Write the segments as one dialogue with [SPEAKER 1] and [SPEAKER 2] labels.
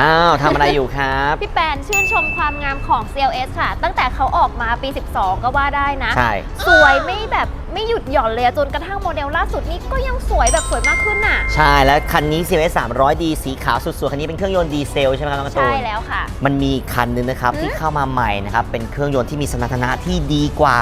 [SPEAKER 1] อ้าวทำอะไรอยู่ครับ
[SPEAKER 2] พี่แปนชื่นชมความงามของ CLS ค่ะ ตั้งแต่เขาออกมาปี 12 ก็ว่าได้นะ
[SPEAKER 1] ใช่
[SPEAKER 2] สวยไม่แบบ ไม่หยุดหย่อนเลยอะจนกระทั่งโมเดลล่าสุดนี้ก็ยังสวยแบบสวยมากขึ้นน่ะ
[SPEAKER 1] ใช่ แล้วคันนี้ CLS 300D สีขาวสุดๆ คันนี้เป็นเครื่องยนต์ดีเซลใช่ไหมครับน้องการ์ตู
[SPEAKER 2] ใช่
[SPEAKER 1] น
[SPEAKER 2] แล้วค่ะ
[SPEAKER 1] มันมีคันหนึงนะครับ
[SPEAKER 2] หืม
[SPEAKER 1] ที่เข้ามาใหม่นะครับ เป็นเครื่องยนต์ที่มีสมรรถนะที่ดีกว่า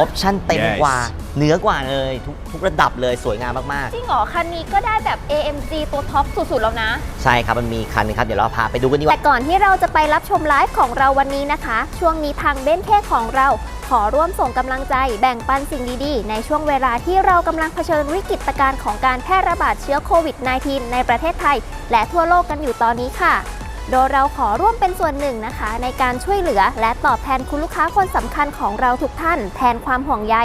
[SPEAKER 1] ออปชั่นเต็ม
[SPEAKER 3] Yes
[SPEAKER 1] กว่า เหนือกว่าเลยทุกทุกระดับเลยสวยงามมาก
[SPEAKER 2] จริงเหรอคันนี้ก็ได้แบบ AMG ตัวท็อปสุดๆแล้วนะ
[SPEAKER 1] ๆ ใช่ครับ มันมีคันหนึงครับ เดี๋ยวเราพาไปดูกันดีก
[SPEAKER 2] แต่
[SPEAKER 1] ว่า
[SPEAKER 2] ก่อนที่เราจะไปรับชมไลฟ์ของเราวันนี้นะคะ ช่วงนี้ทางเบ้นเค้ของเราข อร่วมส่งกำลังใจแบ่งปันสิ่งดีๆ ในช่วงเวลาที่เรากำลังเผชิญวิกฤตการณ์ของการแพร่ระบาดเชื้อโควิด -19 ในประเทศไทย และทั่วโลกกันอยู่ตอนนี้ค่ะ โดยเราขอร่วมเป็นส่วนหนึ่งนะคะ ในการช่วยเหลือและตอบแทนคุณลูกค้าคนสำคัญของเราทุกท่าน แทนความห่วงใย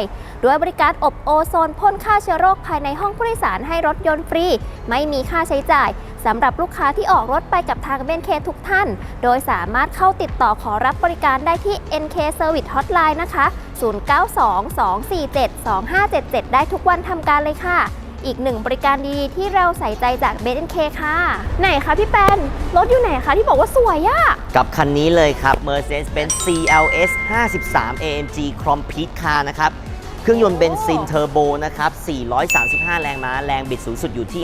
[SPEAKER 2] ด้วยบริการอบโอโซนพ่นฆ่าเชื้อโรคภายในห้องผู้โดยสารให้รถยนต์ฟรี ไม่มีค่าใช้จ่ายสำหรับลูกค้าที่ออกรถไปกับทางเบนเคทุกท่าน โดยสามารถเข้าติดต่อขอรับบริการได้ที่ NK Service Hotline นะคะ 0922472577 ได้ทุกวันทำการเลยค่ะ อีกหนึ่งบริการดีๆที่เราใส่ใจจากเบนเคค่ะ ไหนคะพี่แปนรถอยู่ไหนคะที่บอกว่าสวยอะ
[SPEAKER 1] กับคันนี้เลยครับ Mercedes-Benz CLS 53 AMG Complete Car นะครับ เครื่องยนต์เบนซินเทอร์โบนะครับ 435 แรงม้า แรงบิดสูงสุดอยู่ที่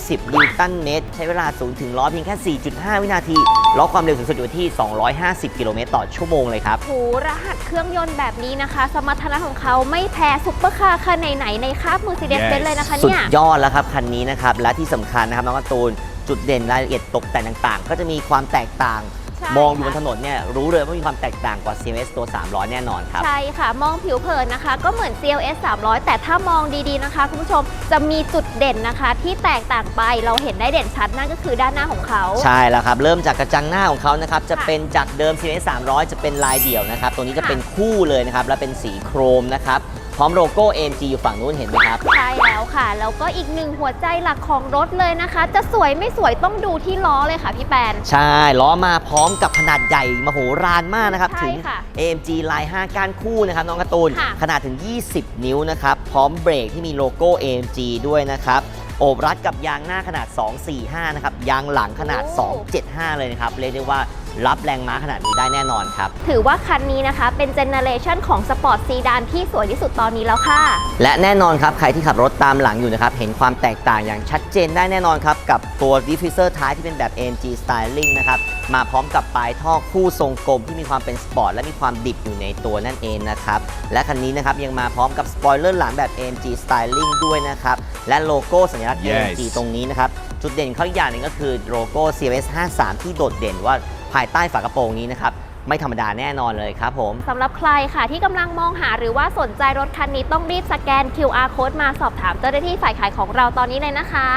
[SPEAKER 1] 520 นิวตันเมตร ใช้เวลา 0 ถึง100เพียงแค่ 4.5 วินาทีล้อความเร็วสูงสุดอยู่ที่ 250 กิโลเมตรต่อชั่วโมงเลยครับ
[SPEAKER 2] โห รหัสเครื่องยนต์แบบนี้นะคะ สมรรถนะของเขาไม่แพ้ซุปเปอร์คาร์คันไหนๆในคาบ Mercedes Benz
[SPEAKER 3] Yes
[SPEAKER 2] เลยนะคะ
[SPEAKER 1] สุด
[SPEAKER 2] เนี่ย
[SPEAKER 1] ยอดแล้วครับ คันนี้นะครับ และที่สำคัญนะครับน้องการ์ตูนจุดเด่นรายละเอียดตกแต่งต่างๆ ก็จะมีความแตกต่าง
[SPEAKER 2] ใช่
[SPEAKER 1] มองอยู่บน
[SPEAKER 2] ค่ะ
[SPEAKER 1] ถนนเนี่ยรู้เลยว่ามีความแตกต่างกว่า CMS ตัว 300 แน่นอนครับ
[SPEAKER 2] ใช่ค่ะ มองผิวเผินนะคะ ก็เหมือน CLS 300 แต่ถ้ามองดีๆนะคะ คุณผู้ชมจะมีจุดเด่นนะคะ ที่แตกต่างไปเราเห็นได้เด่นชัดนั่นก็คือด้านหน้าของเขา
[SPEAKER 1] ใช่แล้วครับ เริ่มจากกระจังหน้าของเขานะครับจะ
[SPEAKER 2] ค่ะ
[SPEAKER 1] เป็นจากเดิม CMS 300 จะเป็นลายเดี่ยวนะครับตรงนี้จะ
[SPEAKER 2] ค่ะ
[SPEAKER 1] เป็นคู่เลยนะครับและเป็นสีโครมนะครับ พร้อมโลโก้ AMG อยู่ฝั่งนู้นเห็นไหมครับ
[SPEAKER 2] ใช่แล้วค่ะ แล้วก็อีกหนึ่งหัวใจหลักของรถเลยนะคะ จะสวยไม่สวยต้องดูที่ล้อเลยค่ะพี่แปน
[SPEAKER 1] ใช่ ล้อมาพร้อมกับขนาดใหญ่มโหฬารมากนะครับ
[SPEAKER 2] ใช่
[SPEAKER 1] ถึง
[SPEAKER 2] ค่ะ
[SPEAKER 1] AMG ลาย5ก้านคู่นะครับ น้องการ์ตูน
[SPEAKER 2] ค่ะ
[SPEAKER 1] ขนาดถึง 20 นิ้วนะครับ พร้อมเบรกที่มีโลโก้ AMG ด้วยนะครับ โอบรัดกับยางหน้าขนาด 245 นะครับ ยางหลังขนาด 275 เลยนะครับ เรียกได้ว่า รับแรงม้าขนาดนี้ได้แน่นอนครับ
[SPEAKER 2] ถือว่าคันนี้นะคะเป็นเจเนเรชันของสปอร์ตซีดานที่สวยที่สุดตอนนี้แล้วค่ะ
[SPEAKER 1] และแน่นอนครับ ใครที่ขับรถตามหลังอยู่นะครับ เห็นความแตกต่างอย่างชัดเจนได้แน่นอนครับ กับตัว diffuser ท้ายที่เป็นแบบ AMG Styling นะครับ มาพร้อมกับปลายท่อคู่ทรงกลมที่มีความเป็นสปอร์ตและมีความดิบอยู่ในตัวนั่นเองนะครับ และคันนี้นะครับยังมาพร้อมกับสปอยเลอร์หลังแบบ AMG Styling ด้วยนะครับ และโลโก้สัญลักษณ์
[SPEAKER 3] Yes
[SPEAKER 1] AMG ตรงนี้นะครับ จุดเด่นเขาอีกอย่างหนึ่งก็คือโลโก้ CLS 53ที่โดดเด่นว่า ภายใต้ฝากระโปรงนี้นะครับไม่ธรรมดาแน่นอนเลยครับผม
[SPEAKER 2] สำหรับใครค่ะที่กำลังมองหาหรือว่าสนใจรถคันนี้ต้องรีบสแกน QR code มาสอบถามเจ้าหน้าที่ฝ่ายขายของเราตอนนี้เลยนะคะ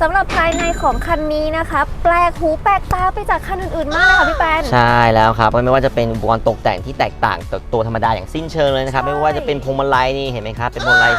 [SPEAKER 2] สำหรับภายในของคันนี้นะคะแปลกหูแปลกตาไปจากคันอื่นๆมากเลยค่ะพี่แปน
[SPEAKER 1] ใช่แล้วครับไม่ว่าจะเป็นอุปกรณ์ตกแต่งที่แตกต่างจากตัวธรรมดาอย่างสิ้นเชิงเลยนะครับ
[SPEAKER 2] ใช่
[SPEAKER 1] ไม่ว่าจะเป็นพวงมาลัยนี่เห็นไหมครับ เป็นพวงมาลัย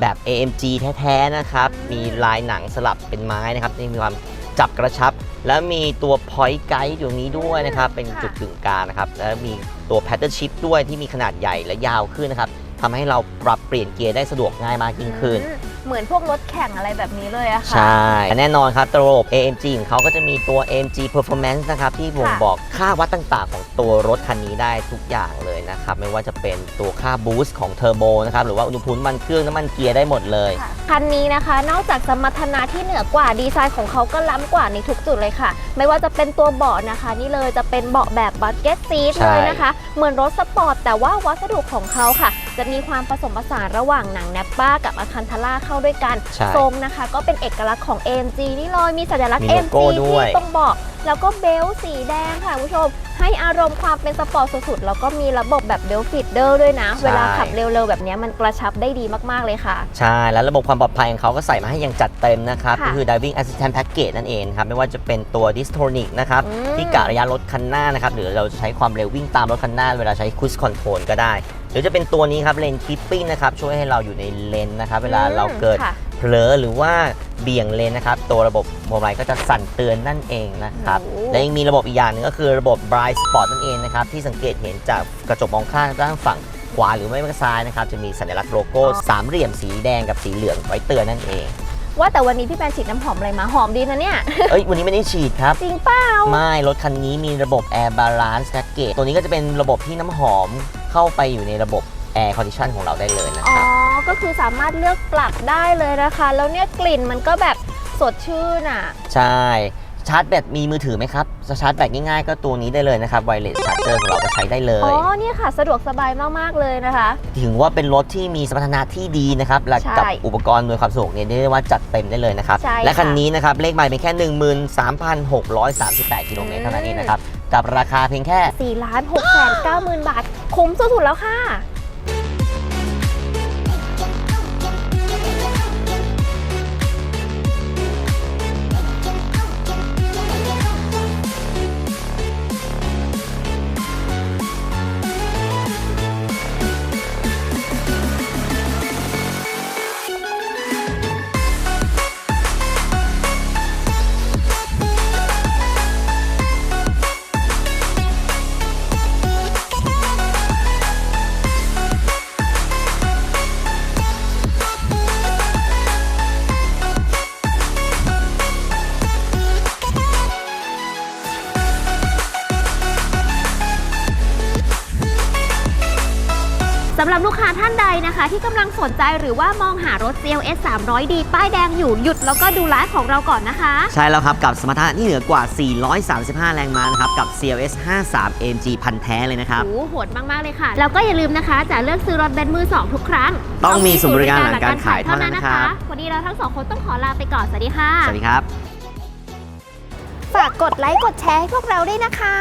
[SPEAKER 1] แบบ AMG แท้ๆนะครับ มีลายหนังสลับเป็นไม้นะครับที่มีความ จับกระชับ แล้วมีตัว point guide อยู่ตรงนี้ด้วยนะครับ เป็นจุดกึ่งกลางนะครับ แล้วมีตัว paddle shift ด้วยที่มีขนาดใหญ่และยาวขึ้นนะครับทำให้เราปรับเปลี่ยนเกียร์ได้สะดวกง่ายมากยิ่งขึ้น
[SPEAKER 2] เหมือนพวกรถแข่งอะไรแบบนี้เลยอะค่ะ
[SPEAKER 1] ใช่และแน่นอนครับตัวระบบ AMG ของเขาก็จะมีตัว AMG Performance นะครับที่บ่ง
[SPEAKER 2] ค่ะ
[SPEAKER 1] บอกค่าวัดต่างๆ ของตัวรถคันนี้ได้ทุกอย่างเลยนะครับ ไม่ว่าจะเป็นตัวค่าบูสต์ของเทอร์โบนะครับหรือว่าอุณหภูมิน้ำมันเครื่องน้ำมันเกียร์ได้หมดเลย
[SPEAKER 2] ค่ะคันนี้นะคะ นอกจากสมรรถนะที่เหนือกว่าดีไซน์ของเขาก็ล้ำกว่าในทุกจุดเลยค่ะ ไม่ว่าจะเป็นตัวเบาะนะคะ นี่เลยจะเป็นเบาะแบบบั c เก็ตซีท
[SPEAKER 1] ใช่
[SPEAKER 2] เลยนะคะ เหมือนรถสปอร์ตแต่ว่าวัสดุของเขาค่ะ จะมีความผสมผสานระหว่างหนังแนปป้ากับอาคันทาร่าเข้าด้วยกัน
[SPEAKER 1] ใช่
[SPEAKER 2] ทรงนะคะ ก็เป็นเอกลักษณ์ของ AMG นี่เลยมีสัญลักษณ์
[SPEAKER 1] มีโล
[SPEAKER 2] AMG
[SPEAKER 1] โก้ด้วย
[SPEAKER 2] ที่ตรงเบาะแล้วก็เบลต์สีแดงค่ะคุณผู้ชม ให้อารมณ์ความเป็นสปอร์ตสุดๆ แล้วก็มีระบบแบบเบลต์ฟิตเดอร์ด้วยนะเวลาขับเร็วๆ แบบนี้มันกระชับได้ดีมากๆเลยค่ะ
[SPEAKER 1] ใช่ แล้วระบบความปลอดภัยของเขาก็ใส่มาให้อย่างจัดเต็มนะครับ
[SPEAKER 2] ค่ะ
[SPEAKER 1] ก็คือ Diving Assistant Package นั่นเองครับ ไม่ว่าจะเป็นตัว Distronic นะครับ
[SPEAKER 2] อืม
[SPEAKER 1] ที่กะระยะรถคันหน้านะครับ หรือเราจะใช้ความเร็ววิ่งตามรถคันหน้า เวลาใช้ Cruise Control ก็ได้ หรือจะเป็นตัวนี้ครับ Lane Keeping นะครับช่วยให้เราอยู่ในเลนนะครับเวลาเราเกิด
[SPEAKER 2] ค่ะ
[SPEAKER 1] เผลอหรือว่าเบี่ยงเลนนะครับ ตัวระบบโมบายก็จะสั่นเตือนนั่นเองนะครับ
[SPEAKER 2] โอ้
[SPEAKER 1] และยังมีระบบอีกอย่างหนึ่งก็คือระบบ Blind Spot นั่นเองนะครับ ที่สังเกตเห็นจากกระจกมองข้างด้านฝั่งขวาหรือไม่ก็ซ้ายนะครับ จะมีสัญลักษณ์โลโก้
[SPEAKER 2] อ๋อ
[SPEAKER 1] สามเหลี่ยมสีแดงกับสีเหลืองไว้เตือนนั่นเอง
[SPEAKER 2] ว่าแต่วันนี้พี่แปนฉีดน้ำหอมอะไรมาหอมดีนะเนี่ย
[SPEAKER 1] เอ้ยวันนี้ไม่ได้ฉีดครับ
[SPEAKER 2] จริงเปล่า
[SPEAKER 1] ไม่ รถคันนี้มีระบบ Air Balance Package ตัวนี้ก็จะเป็นระบบที่น้ำหอม เข้าไปอยู่ในระบบ Air Condition ของเราได้เลยนะ
[SPEAKER 2] อ๋
[SPEAKER 1] ค
[SPEAKER 2] อ
[SPEAKER 1] รับ
[SPEAKER 2] ก็คือสามารถเลือกปรับได้เลยนะคะ แล้วเนี่ยกลิ่นมันก็แบบสดชื่นอะ
[SPEAKER 1] ใช่ ชาร์จแบตมีมือถือไหมครับจะชาร์จแบตง่ายๆ ก็ตัวนี้ได้เลยนะครับ Wireless Charger ของเราก็ใช้ได้เล
[SPEAKER 2] อ๋
[SPEAKER 1] ย
[SPEAKER 2] อ เนี่ยค่ะ สะดวกสบายมาก ๆ เลยนะคะ
[SPEAKER 1] ถือว่าเป็นรถที่มีสมรรถนะที่ดีนะครับและ
[SPEAKER 2] ใช่
[SPEAKER 1] กับอุปกรณ์อำนวยความสะดวกเนี่ยเรียกได้ว่าจัดเต็มได้เลยนะครับ
[SPEAKER 2] ใช่
[SPEAKER 1] และคัน
[SPEAKER 2] ค่ะ
[SPEAKER 1] นี้นะครับเลขไมล์เป็นแค่ 13,638กิโลเมตรเท่านั้นเองนะครับ กับราคาเพียงแค่
[SPEAKER 2] 4ล้าน6แสน9หมื่นบาท คุ้มสุดๆแล้วค่ะำหรับลูกค้าท่านใดนะคะ ที่กำลังสนใจหรือว่ามองหารถ CLS 300D ป้ายแดงอยู่หยุดแล้วก็ดูไลฟ์ของเราก่อนนะคะ
[SPEAKER 1] ใช่แล้วครับ กับสมรรถนะที่เหนือกว่า 435 แรงม้านะครับ กับ CLS 53 AMG พันแท้เลยนะครับ
[SPEAKER 2] โอ้โหโหดมาก ๆ เลยค่ะ แล้วก็อย่าลืมนะคะ จะเลือกซื้อรถเบนซ์มือ 2 ทุกครั้ง
[SPEAKER 1] ต้องมีศูนย์บริการหลังการขายเท่านั้นนะครับ
[SPEAKER 2] วันนี้เราทั้งสองคนต้องขอลาไปก่อน สวัสดีค่ะ
[SPEAKER 1] สวัสดีครับ
[SPEAKER 2] ฝากกดไลค์กดแชร์ให้พวกเราด้วยนะคะ